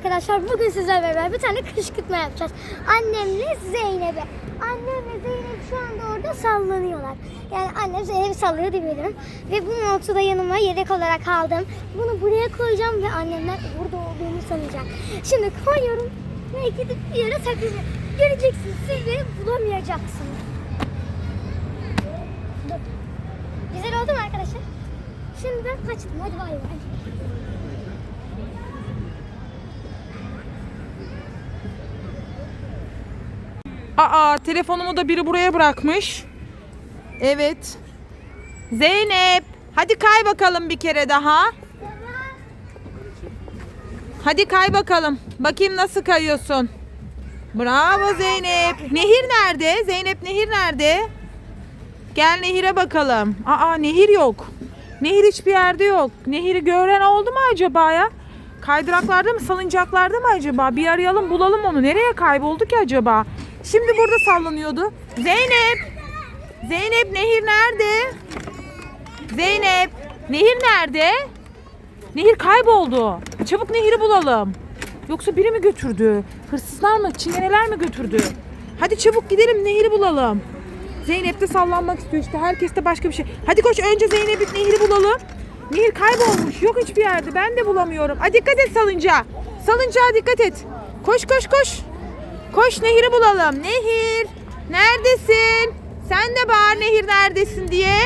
arkadaşlar. Bugün sizlerle beraber bir tane kışkırtma yapacağız. Annemle Zeynep'e. Annemle Zeynep şu anda orada sallanıyorlar. Yani annem Zeynep'i sallıyor diyebilirim. Ve bu montu da yanıma yedek olarak aldım. Bunu buraya koyacağım ve annemler burada olduğumu sanacak. Şimdi koyuyorum ve gidip bir yere saklayacağım. Göreceksiniz siz beni bulamayacaksınız. Güzel oldu mu arkadaşlar? Şimdi ben kaçtım. Hadi bay bay. Aa telefonumu da biri buraya bırakmış. Evet. Zeynep hadi kay bakalım bir kere daha. Hadi kay bakalım. Bakayım nasıl kayıyorsun. Bravo Zeynep. Nehir nerede? Zeynep Nehir nerede? Gel Nehir'e bakalım. Aa Nehir yok. Nehir hiçbir yerde yok. Nehir'i gören oldu mu acaba ya? Kaydıraklarda mı salıncaklarda mı acaba? Bir arayalım bulalım onu. Nereye kayboldu ki acaba? Şimdi burada sallanıyordu. Zeynep! Zeynep Nehir nerede? Zeynep! Nehir nerede? Nehir kayboldu. Çabuk Nehir'i bulalım. Yoksa biri mi götürdü? Hırsızlar mı? Çingeneler mi götürdü? Hadi çabuk gidelim Nehir'i bulalım. Zeynep de sallanmak istiyor işte. Herkes de başka bir şey. Hadi koş önce Zeynep'i Nehir'i bulalım. Nehir kaybolmuş. Yok hiçbir yerde. Ben de bulamıyorum. Hadi dikkat et salıncağa. Salıncağa dikkat et. Koş koş koş. Koş Nehir'i bulalım. Nehir. Neredesin? Sen de bağır Nehir neredesin diye.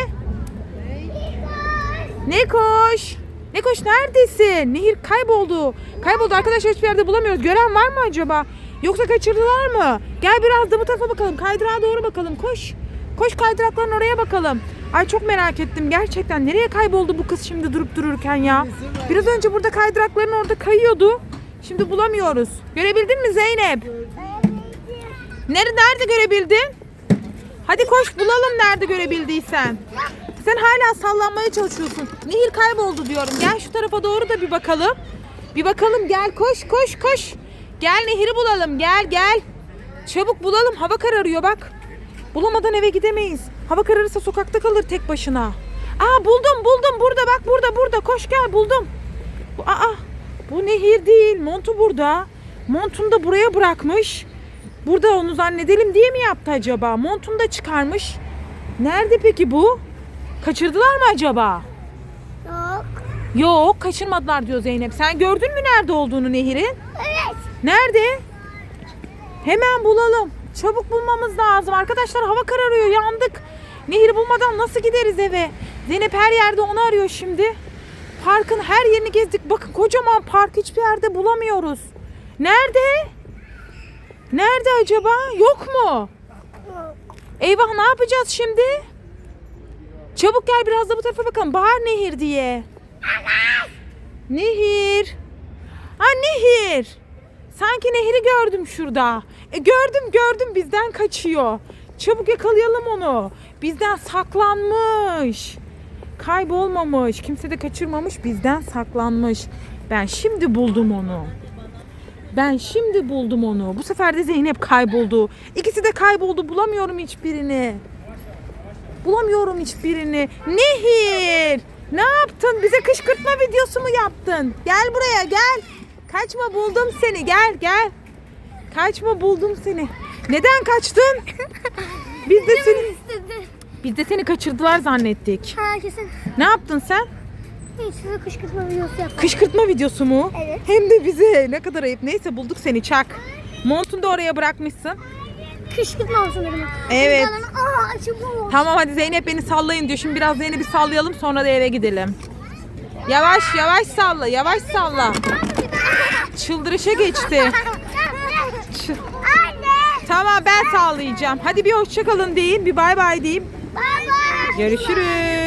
Ne koş? Ne koş neredesin? Nehir kayboldu. Kayboldu arkadaşlar hiçbir yerde bulamıyoruz. Gören var mı acaba? Yoksa kaçırdılar mı? Gel biraz da bu tarafa bakalım. Kaydırağa doğru bakalım. Koş. Koş kaydırakların oraya bakalım. Ay çok merak ettim gerçekten. Nereye kayboldu bu kız şimdi durup dururken ya? Biraz önce burada kaydırakların orada kayıyordu. Şimdi bulamıyoruz. Görebildin mi Zeynep? Nerede, nerede görebildin? Hadi koş bulalım nerede görebildiysen. Sen hala sallanmaya çalışıyorsun. Nehir kayboldu diyorum. Gel şu tarafa doğru da bir bakalım. Bir bakalım gel koş koş koş. Gel Nehir'i bulalım gel gel. Çabuk bulalım hava kararıyor bak. Bulamadan eve gidemeyiz. Hava kararırsa sokakta kalır tek başına. Aa buldum buldum burada bak burada burada koş gel buldum. Bu, aa bu Nehir değil montu burada. Montunu da buraya bırakmış. Burada onu zannedelim diye mi yaptı acaba? Montunu da çıkarmış. Nerede peki bu? Kaçırdılar mı acaba? Yok. Yok kaçırmadılar diyor Zeynep. Sen gördün mü nerede olduğunu Nehir'in? Evet. Nerede? Hemen bulalım. Çabuk bulmamız lazım. Arkadaşlar hava kararıyor yandık. Nehir bulmadan nasıl gideriz eve? Zeynep her yerde onu arıyor şimdi. Parkın her yerini gezdik. Bakın kocaman park hiçbir yerde bulamıyoruz. Nerede? Nerede acaba? Yok mu? Eyvah ne yapacağız şimdi? Çabuk gel biraz da bu tarafa bakalım. Bağır Nehir diye. Nehir. Ha Nehir. Sanki Nehir'i gördüm şurada. E, gördüm gördüm bizden kaçıyor. Çabuk yakalayalım onu. Bizden saklanmış. Kaybolmamış. Kimse de kaçırmamış. Bizden saklanmış. Ben şimdi buldum onu. Ben şimdi buldum onu. Bu sefer de Zeynep kayboldu. İkisi de kayboldu. Bulamıyorum hiçbirini. Bulamıyorum hiçbirini. Nehir! Ne yaptın? Bize kışkırtma videosu mu yaptın? Gel buraya gel. Kaçma buldum seni. Gel gel. Kaçma buldum seni. Neden kaçtın? Biz de seni biz de seni kaçırdılar zannettik. Ha kesin. Ne yaptın sen? Hiç size kışkırtma videosu yapalım. Kışkırtma videosu mu? Evet. Hem de bize. Ne kadar ayıp. Neyse bulduk seni çak. Montunu da oraya bırakmışsın. Kışkırtma olsun dedim. Evet. Aa. Tamam hadi Zeynep beni sallayın diyor. Şimdi biraz Zeynep'i sallayalım sonra da eve gidelim. Yavaş yavaş salla yavaş salla. Çıldırışa geçti. Çı- Anne. tamam ben sallayacağım. Hadi bir hoşça kalın deyin bir bay bay diyeyim. Baba. Görüşürüz.